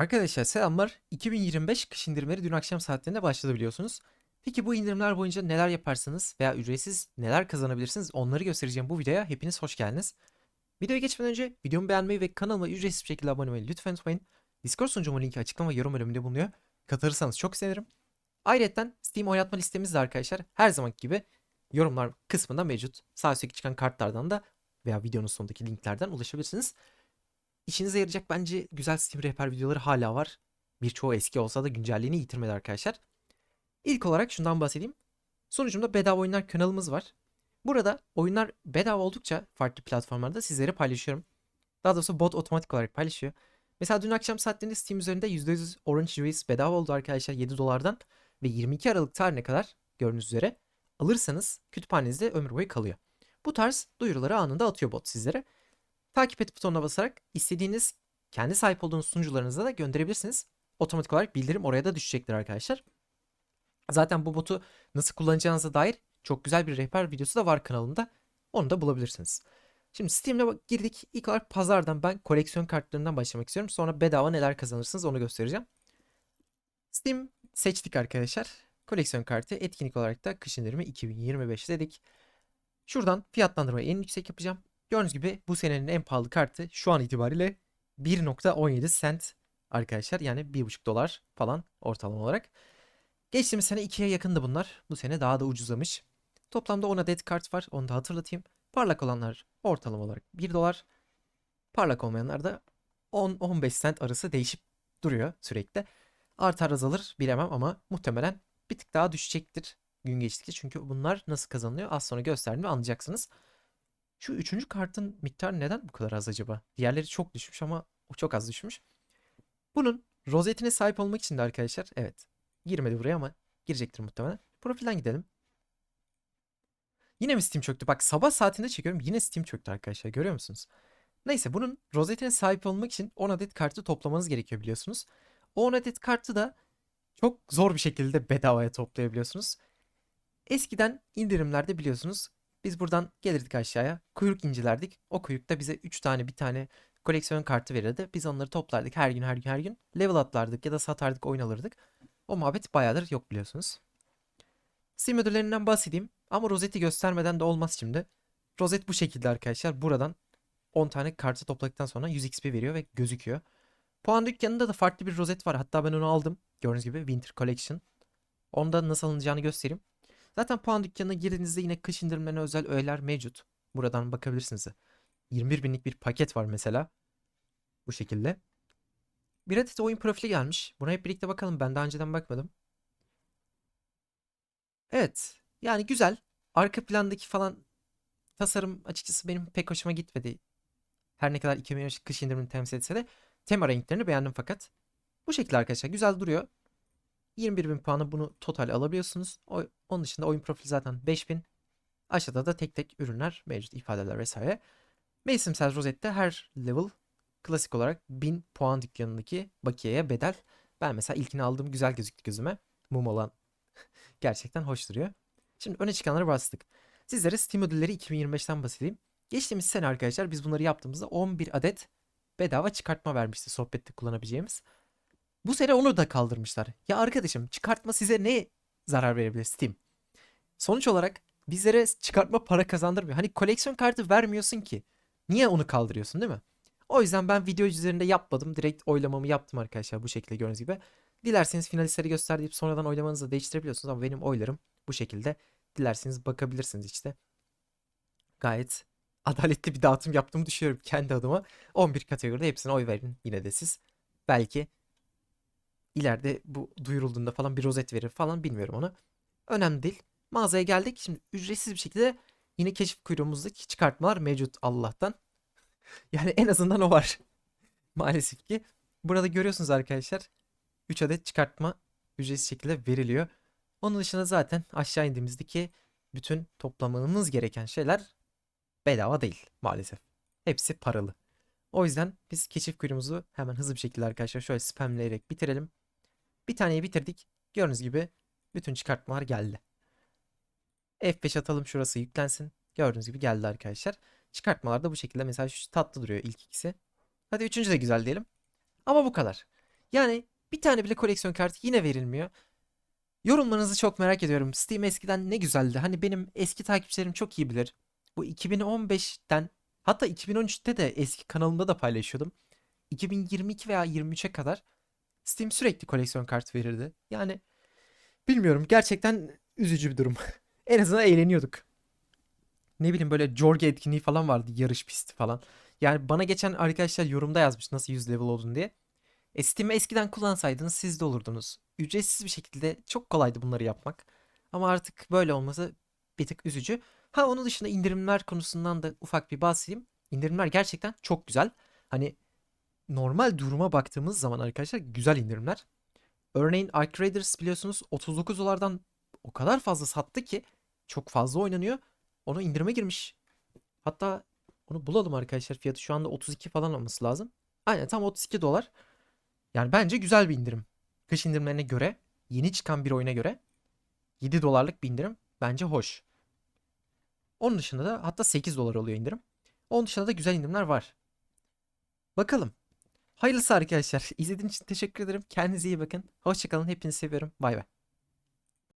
Arkadaşlar selamlar. 2025 kış indirimleri dün akşam saatlerinde başladı biliyorsunuz. Peki bu indirimler boyunca neler yaparsınız veya ücretsiz neler kazanabilirsiniz onları göstereceğim bu videoya. Hepiniz hoş geldiniz. Videoya geçmeden önce videomu beğenmeyi ve kanalıma ücretsiz bir şekilde abone olmayı lütfen unutmayın. Discord sunucumun linki açıklama yorum bölümünde bulunuyor. Katılırsanız çok sevinirim. Ayrıca Steam oynatma listemiz de arkadaşlar her zamanki gibi yorumlar kısmında mevcut. Sağ üstteki çıkan kartlardan da veya videonun sonundaki linklerden ulaşabilirsiniz. İşinize yarayacak bence güzel Steam rehber videoları hala var. Birçoğu eski olsa da güncelliğini yitirmedi arkadaşlar. İlk olarak şundan bahsedeyim. Sonucumda bedava oyunlar kanalımız var. Burada oyunlar bedava oldukça farklı platformlarda sizlere paylaşıyorum. Daha doğrusu bot otomatik olarak paylaşıyor. Mesela dün akşam saatlerinde Steam üzerinde %100 Orange Juice bedava oldu arkadaşlar 7 dolardan ve 22 Aralık tarihine kadar gördüğünüz üzere alırsanız kütüphanenizde ömür boyu kalıyor. Bu tarz duyuruları anında atıyor bot sizlere. Takip et butonuna basarak istediğiniz kendi sahip olduğunuz sunucularınıza da gönderebilirsiniz. Otomatik olarak bildirim oraya da düşecektir arkadaşlar. Zaten bu botu nasıl kullanacağınıza dair çok güzel bir rehber videosu da var kanalımda. Onu da bulabilirsiniz. Şimdi Steam'de girdik. İlk olarak pazardan ben koleksiyon kartlarından başlamak istiyorum. Sonra bedava neler kazanırsınız onu göstereceğim. Steam seçtik arkadaşlar. Koleksiyon kartı etkinlik olarak da kış indirimi 2025 dedik. Şuradan fiyatlandırmayı en yüksek yapacağım. Gördüğünüz gibi bu senenin en pahalı kartı şu an itibariyle 1.17 cent arkadaşlar. Yani 1.5 dolar falan ortalama olarak. Geçtiğimiz sene 2'ye yakındı bunlar. Bu sene daha da ucuzlamış. Toplamda 10 adet kart var. Onu da hatırlatayım. Parlak olanlar ortalama olarak 1 dolar. Parlak olmayanlar da 10-15 cent arası değişip duruyor sürekli. Artar azalır bilemem ama muhtemelen bir tık daha düşecektir gün geçtikçe. Çünkü bunlar nasıl kazanılıyor az sonra gösterdiğimde anlayacaksınız. Şu üçüncü kartın miktarı neden bu kadar az acaba? Diğerleri çok düşmüş ama o çok az düşmüş. Bunun rozetine sahip olmak için de arkadaşlar evet girmedi buraya ama girecektir muhtemelen. Profilden gidelim. Yine mi Steam çöktü? Bak sabah saatinde çekiyorum yine Steam çöktü arkadaşlar görüyor musunuz? Neyse bunun rozetine sahip olmak için 10 adet kartı toplamanız gerekiyor biliyorsunuz. O 10 adet kartı da çok zor bir şekilde bedavaya toplayabiliyorsunuz. Eskiden indirimlerde biliyorsunuz biz buradan gelirdik aşağıya. Kuyruk incilerdik. O kuyrukta bize 3 tane bir tane koleksiyon kartı verirdi. Biz onları toplardık her gün her gün her gün. Level atlardık ya da satardık oyun alırdık. O muhabbet bayağıdır yok biliyorsunuz. Steam ödüllerinden bahsedeyim. Ama rozeti göstermeden de olmaz şimdi. Rozet bu şekilde arkadaşlar. Buradan 10 tane kartı topladıktan sonra 100 XP veriyor ve gözüküyor. Puan dükkanında da farklı bir rozet var. Hatta ben onu aldım. Gördüğünüz gibi Winter Collection. Onda nasıl alınacağını göstereyim. Zaten puan dükkanına girdiğinizde yine kış indirimlerine özel öğeler mevcut. Buradan bakabilirsiniz. 21 binlik bir paket var mesela. Bu şekilde. Bir adet oyun profili gelmiş. Buna hep birlikte bakalım. Ben daha önceden bakmadım. Evet. Yani güzel. Arka plandaki falan tasarım açıkçası benim pek hoşuma gitmedi. Her ne kadar 2023 kış indirimini temsil etse de tema renklerini beğendim fakat. Bu şekilde arkadaşlar güzel duruyor. 21 bin puanı bunu total alabiliyorsunuz. O, onun dışında oyun profili zaten 5000. Aşağıda da tek tek ürünler mevcut ifadeler vesaire. Mevsimsel rozette her level klasik olarak 1000 puan dükkanındaki bakiyeye bedel. Ben mesela ilkini aldığım güzel gözüktü gözüme. Mum olan gerçekten hoş duruyor. Şimdi öne çıkanları bastık. Sizlere Steam ödülleri 2025'ten bahsedeyim. Geçtiğimiz sene arkadaşlar biz bunları yaptığımızda 11 adet bedava çıkartma vermişti sohbette kullanabileceğimiz. Bu sene onu da kaldırmışlar. Ya arkadaşım çıkartma size ne zarar verebilir Steam? Sonuç olarak bizlere çıkartma para kazandırmıyor. Hani koleksiyon kartı vermiyorsun ki. Niye onu kaldırıyorsun değil mi? O yüzden ben video üzerinde yapmadım. Direkt oylamamı yaptım arkadaşlar bu şekilde gördüğünüz gibi. Dilerseniz finalistleri göster deyip sonradan oylamanızı da değiştirebiliyorsunuz ama benim oylarım bu şekilde. Dilerseniz bakabilirsiniz işte. Gayet adaletli bir dağıtım yaptığımı düşünüyorum kendi adıma. 11 kategoride hepsine oy verin yine de siz. Belki ileride bu duyurulduğunda falan bir rozet verir falan bilmiyorum onu. Önemli değil. Mağazaya geldik. Şimdi ücretsiz bir şekilde yine keşif kuyruğumuzdaki çıkartmalar mevcut Allah'tan. Yani en azından o var. Maalesef ki. Burada görüyorsunuz arkadaşlar. 3 adet çıkartma ücretsiz şekilde veriliyor. Onun dışında zaten aşağı indiğimizdeki bütün toplamanız gereken şeyler bedava değil maalesef. Hepsi paralı. O yüzden biz keşif kuyruğumuzu hemen hızlı bir şekilde arkadaşlar şöyle spamleyerek bitirelim. Bir taneyi bitirdik. Gördüğünüz gibi bütün çıkartmalar geldi. F5 atalım şurası yüklensin. Gördüğünüz gibi geldi arkadaşlar. Çıkartmalar da bu şekilde mesela şu tatlı duruyor ilk ikisi. Hadi üçüncü de güzel diyelim. Ama bu kadar. Yani bir tane bile koleksiyon kartı yine verilmiyor. Yorumlarınızı çok merak ediyorum. Steam eskiden ne güzeldi. Hani benim eski takipçilerim çok iyi bilir. Bu 2015'ten hatta 2013'te de eski kanalımda da paylaşıyordum. 2022 veya 23'e kadar Steam sürekli koleksiyon kartı verirdi. Yani bilmiyorum gerçekten üzücü bir durum. en azından eğleniyorduk. Ne bileyim böyle Jorge etkinliği falan vardı yarış pisti falan. Yani bana geçen arkadaşlar yorumda yazmış nasıl 100 level oldun diye. E Steam'i eskiden kullansaydınız siz de olurdunuz. Ücretsiz bir şekilde çok kolaydı bunları yapmak. Ama artık böyle olması bir tık üzücü. Ha onun dışında indirimler konusundan da ufak bir bahsedeyim. İndirimler gerçekten çok güzel. Hani normal duruma baktığımız zaman arkadaşlar güzel indirimler. Örneğin Ark Raiders biliyorsunuz 39 dolardan o kadar fazla sattı ki çok fazla oynanıyor. Onu indirime girmiş. Hatta onu bulalım arkadaşlar. Fiyatı şu anda 32 falan olması lazım. Aynen tam 32 dolar. Yani bence güzel bir indirim. Kış indirimlerine göre, yeni çıkan bir oyuna göre 7 dolarlık bir indirim bence hoş. Onun dışında da hatta 8 dolar oluyor indirim. Onun dışında da güzel indirimler var. Bakalım. Hayırlısı arkadaşlar. İzlediğiniz için teşekkür ederim. Kendinize iyi bakın. Hoşçakalın. Hepinizi seviyorum. Bay bay.